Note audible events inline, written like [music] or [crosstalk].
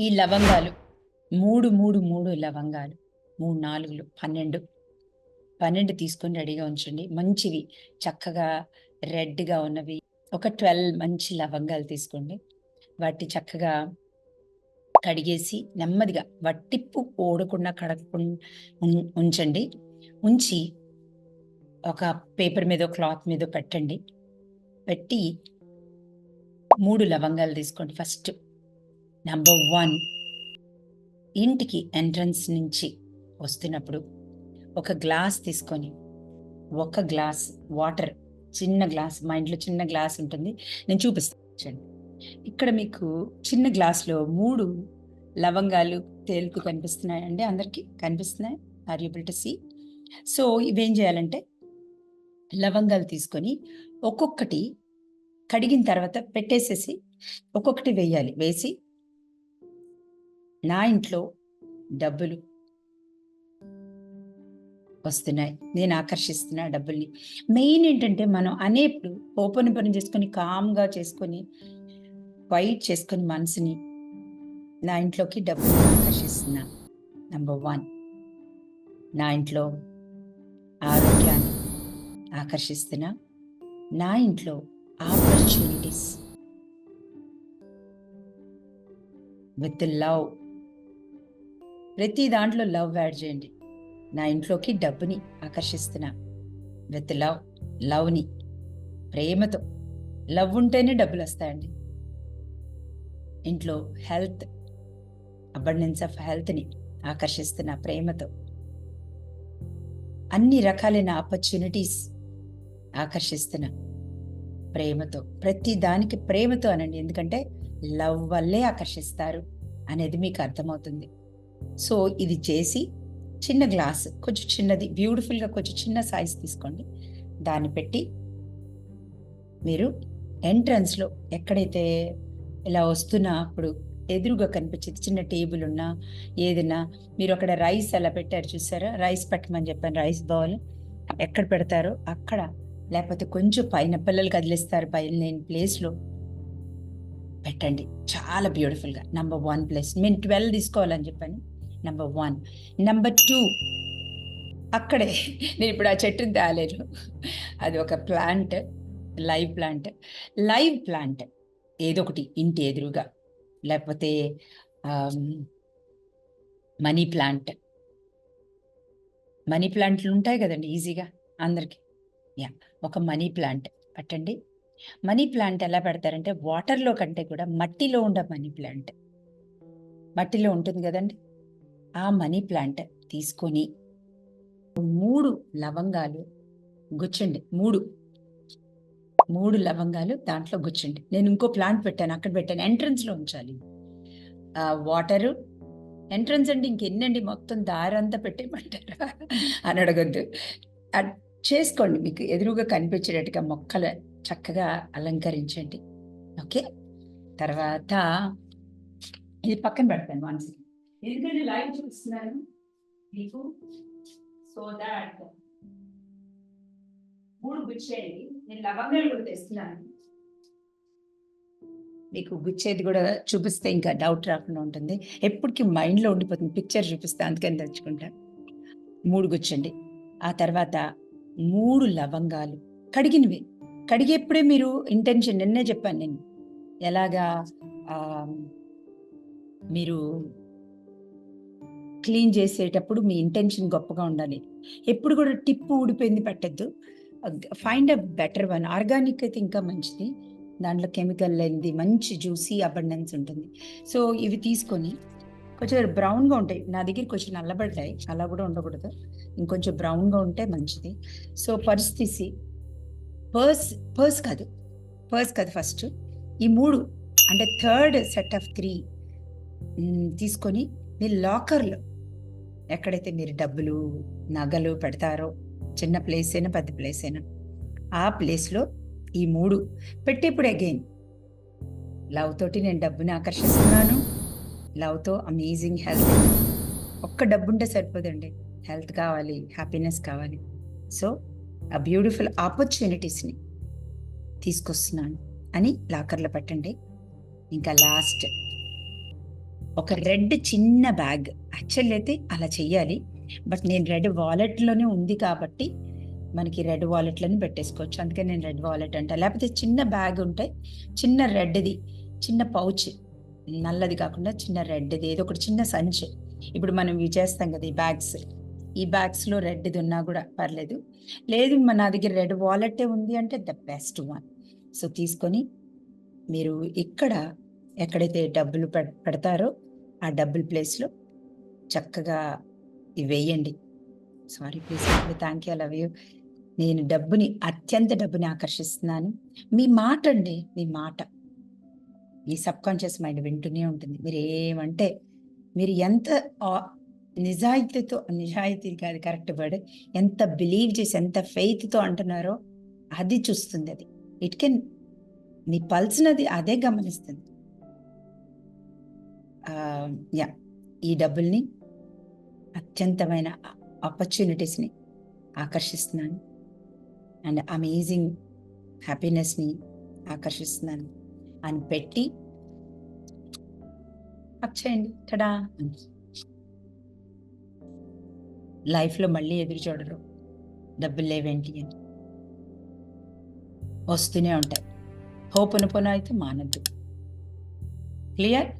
ఈ లవంగాలు. మూడు మూడు మూడు లవంగాలు. మూడు నాలుగులు పన్నెండు. పన్నెండు తీసుకొని రెడీగా ఉంచండి. మంచివి. చక్కగా రెడ్గా ఉన్నవి. ఒక ట్వెల్వ్ మంచి లవంగాలు తీసుకోండి. వాటి చక్కగా కడిగేసి నెమ్మదిగా వట్టిప్పు ఓడకుండా కడగకుండా ఉంచండి. ఉంచి ఒక పేపర్ మీద క్లాత్ మీద పెట్టండి. పెట్టి మూడు లవంగాలు తీసుకోండి ఫస్ట్. నంబర్ వన్ ఇంటికి ఎంట్రన్స్ నుంచి వస్తున్నప్పుడు ఒక గ్లాస్ తీసుకొని ఒక గ్లాస్ వాటర్ చిన్న గ్లాస్ మా ఇంట్లో చిన్న గ్లాస్ ఉంటుంది. నేను చూపిస్తాను. ఇక్కడ మీకు చిన్న గ్లాస్లో మూడు లవంగాలు తేలుకు కనిపిస్తున్నాయండి అందరికీ. కనిపిస్తున్నాయి? Are able to see so ఇవేం చేయాలంటే లవంగాలు తీసుకొని ఒక్కొక్కటి కడిగిన తర్వాత పెట్టేసేసి ఒక్కొక్కటి వేయాలి. వేసి నా ఇంట్లో డబ్బులు వస్తున్నాయి. నేను ఆకర్షిస్తున్న డబ్బుల్ని. మెయిన్ ఏంటంటే మనం అనేప్పుడు ఓపెన్ పని చేసుకొని కామ్గా చేసుకొని వైట్ చేసుకొని మనసుని నా ఇంట్లోకి డబ్బులు ఆకర్షిస్తున్నా. Number one. నా ఇంట్లో ఆరోగ్యాన్ని ఆకర్షిస్తున్నా. నా ఇంట్లో ఆపర్చునిటీస్. With love. ప్రతి దాంట్లో లవ్ యాడ్ చేయండి. నా ఇంట్లోకి డబ్బుని ఆకర్షిస్తున్నా. విత్ లవ్ లవ్ని ప్రేమతో. లవ్ ఉంటేనే డబ్బులు వస్తాయండి. ఇంట్లో హెల్త్ అబండెన్స్ ఆఫ్ హెల్త్ని ఆకర్షిస్తున్న ప్రేమతో. అన్ని రకాలైన ఆపర్చునిటీస్ ఆకర్షిస్తున్న ప్రేమతో. ప్రతి దానికి ప్రేమతో అనండి. ఎందుకంటే లవ్ వల్లే ఆకర్షిస్తారు అనేది మీకు అర్థమవుతుంది. సో ఇది చేసి చిన్న గ్లాస్ కొంచెం చిన్నది బ్యూటిఫుల్గా కొంచెం చిన్న సైజ్ తీసుకోండి. దాన్ని పెట్టి మీరు ఎంట్రన్స్లో ఎక్కడైతే ఇలా వస్తున్నా అప్పుడు ఎదురుగా కనిపించేది చిన్న టేబుల్ ఉన్నా ఏదైనా మీరు అక్కడ రైస్ అలా పెట్టారు చూసారా? రైస్ పెట్టమని చెప్పాను రైస్ బౌల్. ఎక్కడ పెడతారో అక్కడ లేకపోతే కొంచెం పైన పిల్లలు కదిలిస్తారు పైన లేని ప్లేస్లో. పెట్టండి. చాలా బ్యూటిఫుల్గా నెంబర్ వన్ ప్లేస్ నేను ట్వెల్వ్ తీసుకోవాలని చెప్పాను. నెంబర్ వన్ నెంబర్ టూ అక్కడే. నేను ఇప్పుడు ఆ చెట్టుని తేలేను అది ఒక plant live plant live plant ఏదో ఒకటి ఇంటి ఎదురుగా. లేకపోతే మనీ ప్లాంట్ మనీ ప్లాంట్లు ఉంటాయి కదండి ఈజీగా అందరికీ. యా ఒక మనీ ప్లాంట్ పెట్టండి. మనీ ప్లాంట్ ఎలా పెడతారంటే వాటర్లో కంటే కూడా మట్టిలో ఉండే మనీ ప్లాంట్. మట్టిలో ఉంటుంది కదండి. ఆ మనీ ప్లాంట్ తీసుకొని మూడు లవంగాలు గుచ్చండి. మూడు. మూడు లవంగాలు దాంట్లో గుచ్చండి. నేను ఇంకో ప్లాంట్ పెట్టాను అక్కడ పెట్టాను. ఎంట్రన్స్లో ఉంచాలి. ఆ వాటరు. ఎంట్రన్స్ అంటే ఇంకెన్నండి మొత్తం దారంతా పెట్టేయమంటారా? [laughs] అని అడగద్దు. చేసుకోండి. మీకు ఎదురుగా కనిపించేటట్టుగా మొక్కలు చక్కగా అలంకరించండి. ఓకే? తర్వాత ఇది పక్కన పెడతాను వన్ సెకండ్ ఎందుకంటే లైవ్ చూస్తున్నాను మీకు? సో దాట్ మూడు గుచ్చేయండి. నేను లవంగాలు కూడా తెస్తున్నాను. మీకు గుచ్చేది కూడా చూపిస్తే ఇంకా డౌట్ రాకుండా ఉంటుంది. ఎప్పటికీ మైండ్లో ఉండిపోతుంది. పిక్చర్ చూపిస్తే అందుకని తెచ్చుకుంటా. మూడు గుచ్చండి ఆ తర్వాత మూడు లవంగాలు. కడిగినవి. కడిగేప్పుడే మీరు ఇంటెన్షన్ నిన్నే చెప్పాను నేను. ఎలాగా? మీరు క్లీన్ చేసేటప్పుడు మీ ఇంటెన్షన్ గొప్పగా ఉండాలి. ఎప్పుడు కూడా టిప్పు ఊడిపోయింది పెట్టద్దు. Find a better one organic అయితే ఇంకా మంచిది. దాంట్లో కెమికల్ లేనిది మంచి జ్యూసీ అబండెన్స్ ఉంటుంది. సో ఇవి తీసుకొని కొంచెం బ్రౌన్గా ఉంటాయి. నా దగ్గర కొంచెం నల్లబడ్డాయి. అలా కూడా ఉండకూడదు. ఇంకొంచెం బ్రౌన్గా ఉంటే మంచిది. సో పరిస్థితి పర్స్ పర్స్ కాదు. పర్స్ కాదు ఫస్ట్ ఈ మూడు అంటే థర్డ్ సెట్ ఆఫ్ త్రీ తీసుకొని మీ లాకర్లో ఎక్కడైతే మీరు డబ్బులు నగలు పెడతారో చిన్న ప్లేస్ అయినా పెద్ద ప్లేస్ అయినా ఆ ప్లేస్లో ఈ మూడు. పెట్టేప్పుడు అగైన్ లవ్ తోటి నేను డబ్బుని ఆకర్షిస్తున్నాను. లవ్తో అమేజింగ్ హెల్త్ ఒక్క డబ్బు ఉంటే సరిపోదండి. హెల్త్ కావాలి హ్యాపీనెస్ కావాలి. సో ఆ బ్యూటిఫుల్ ఆపర్చునిటీస్ని తీసుకొస్తున్నాను అని లాకర్లో పెట్టండి. ఇంకా లాస్ట్ ఒక రెడ్ చిన్న బ్యాగ్ యాక్చువల్ అయితే అలా చెయ్యాలి. బట్ నేను రెడ్ వాలెట్లోనే ఉంది కాబట్టి మనకి రెడ్ వాలెట్లని పెట్టేసుకోవచ్చు. అందుకే నేను రెడ్ వాలెట్ అంట. లేకపోతే చిన్న బ్యాగ్ ఉంటాయి చిన్న రెడ్ది చిన్న పౌచ్ నల్లది కాకుండా చిన్న రెడ్ది ఏదో ఒకటి చిన్న సంచి. ఇప్పుడు మనం ఇవి చేస్తాం కదా ఈ బ్యాగ్స్ ఈ బ్యాగ్స్లో రెడ్ది ఉన్నా కూడా పర్లేదు. లేదు మన నా దగ్గర రెడ్ వాలెటే ఉంది అంటే ద బెస్ట్ వన్ సో తీసుకొని మీరు ఇక్కడ ఎక్కడైతే డబ్బులు పెడతారో ఆ డబ్బుల ప్లేస్లో చక్కగా వేయండి. Sorry please thank you love you నేను డబ్బుని అత్యంత డబ్బుని ఆకర్షిస్తున్నాను. మీ మాట అండి మీ మాట. మీ సబ్ కాన్షియస్ మైండ్ వింటూనే ఉంటుంది. మీరు ఏమంటే మీరు ఎంత నిజాయితీతో నిజాయితీ కాదు కరెక్ట్ వర్డ్. ఎంత బిలీవ్ చేసి ఎంత ఫెయిత్తో అంటున్నారో అది చూస్తుంది అది. ఇట్ కెన్ నీ పల్స్నది అదే గమనిస్తుంది. యా ఈ డబ్బుల్ని అత్యంతమైన ఆపర్చునిటీస్ని ఆకర్షిస్తున్నాను. And amazing హ్యాపీనెస్ని ఆకర్షిస్తున్నాను. అని పెట్టి అప్ చేయండి. టడా! లైఫ్లో మళ్ళీ ఎదురు చూడరు. డబ్బులు లేవేంటి అని. వస్తూనే ఉంటాయి. హోప్ అనుకున్న అయితే మానద్దు. క్లియర్?